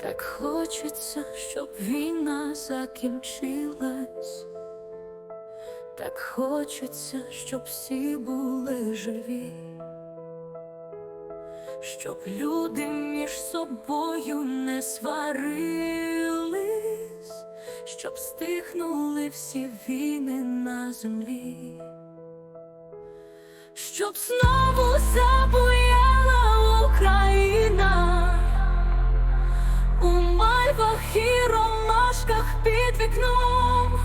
Так хочеться, щоб війна закінчилась. Так хочеться, щоб всі були живі, щоб люди між собою не сварились, щоб стихнули всі війни на землі, щоб знову мальвах і ромашках під вікном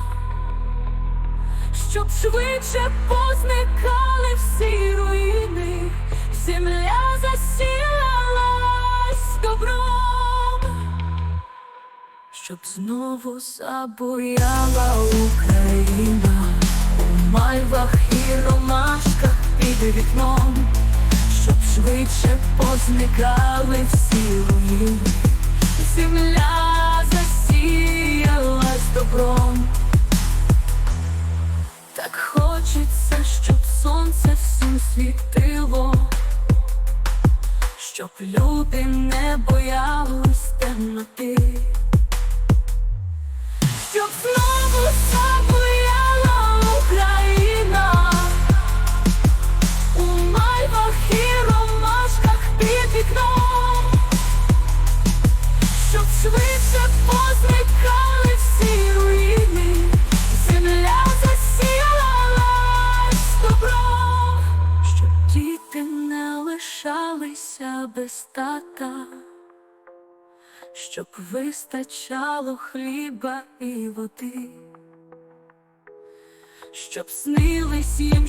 щоб швидше позникали всі руїни, земля засіялась добром, щоб знову забуяла Україна. У мальвах і ромашках під вікном, щоб швидше позникали всі руїни, земля засіялась добром. Так хочеться, щоб сонце всім світило, щоб люди не боялись темноти, лишалися без тата, щоб вистачало хліба і води. Щоб снились їм